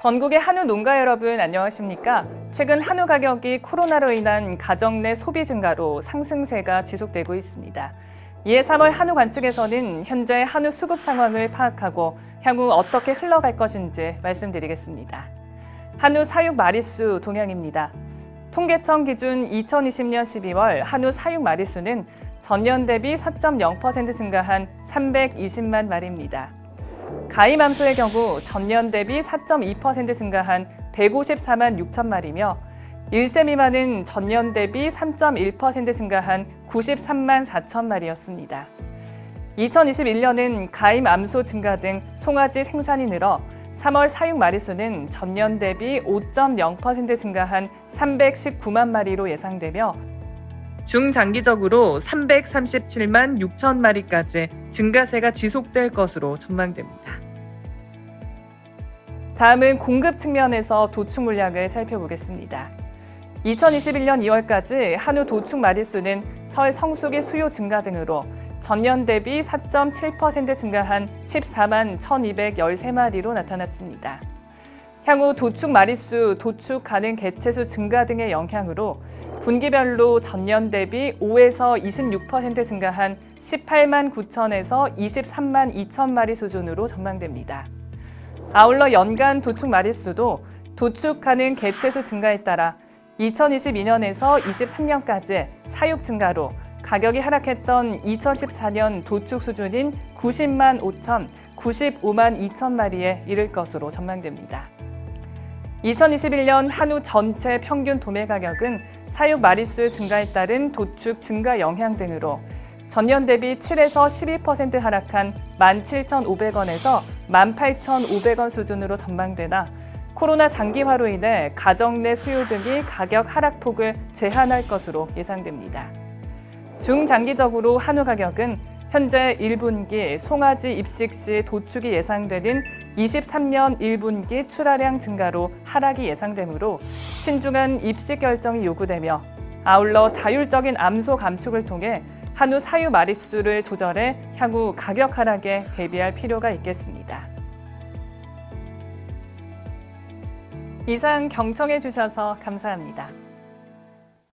전국의 한우 농가 여러분 안녕하십니까? 최근 한우 가격이 코로나로 인한 가정 내 소비 증가로 상승세가 지속되고 있습니다. 이에 3월 한우 관측에서는 현재 한우 수급 상황을 파악하고 향후 어떻게 흘러갈 것인지 말씀드리겠습니다. 한우 사육 마리수 동향입니다. 통계청 기준 2020년 12월 한우 사육 마리수는 전년 대비 4.0% 증가한 320만 마리입니다. 가임 암소의 경우 전년 대비 4.2% 증가한 154만 6천 마리며 1세 미만은 전년 대비 3.1% 증가한 93만 4천 마리였습니다. 2021년은 가임 암소 증가 등 송아지 생산이 늘어 3월 사육 마리수는 전년 대비 5.0% 증가한 319만 마리로 예상되며 중장기적으로 337만 6천 마리까지 증가세가 지속될 것으로 전망됩니다. 다음은 공급 측면에서 도축 물량을 살펴보겠습니다. 2021년 2월까지 한우 도축 마리수는 설 성수기 수요 증가 등으로 전년 대비 4.7% 증가한 14만 1,213마리로 나타났습니다. 향후 도축 마리수, 도축 가능 개체수 증가 등의 영향으로 분기별로 전년 대비 5에서 26% 증가한 18만 9천에서 23만 2천 마리 수준으로 전망됩니다. 아울러 연간 도축 마리수도 도축 가능 개체수 증가에 따라 2022년에서 23년까지 사육 증가로 가격이 하락했던 2014년 도축 수준인 90만 5천, 95만 2천 마리에 이를 것으로 전망됩니다. 2021년 한우 전체 평균 도매 가격은 사육 마리수 증가에 따른 도축 증가 영향 등으로 전년 대비 7에서 12% 하락한 17,500원에서 18,500원 수준으로 전망되나 코로나 장기화로 인해 가정 내 수요 등이 가격 하락폭을 제한할 것으로 예상됩니다. 중장기적으로 한우 가격은 현재 1분기 송아지 입식 시 도축이 예상되는 23년 1분기 출하량 증가로 하락이 예상되므로 신중한 입식 결정이 요구되며 아울러 자율적인 암소 감축을 통해 한우 사유 마리수를 조절해 향후 가격 하락에 대비할 필요가 있겠습니다. 이상 경청해 주셔서 감사합니다.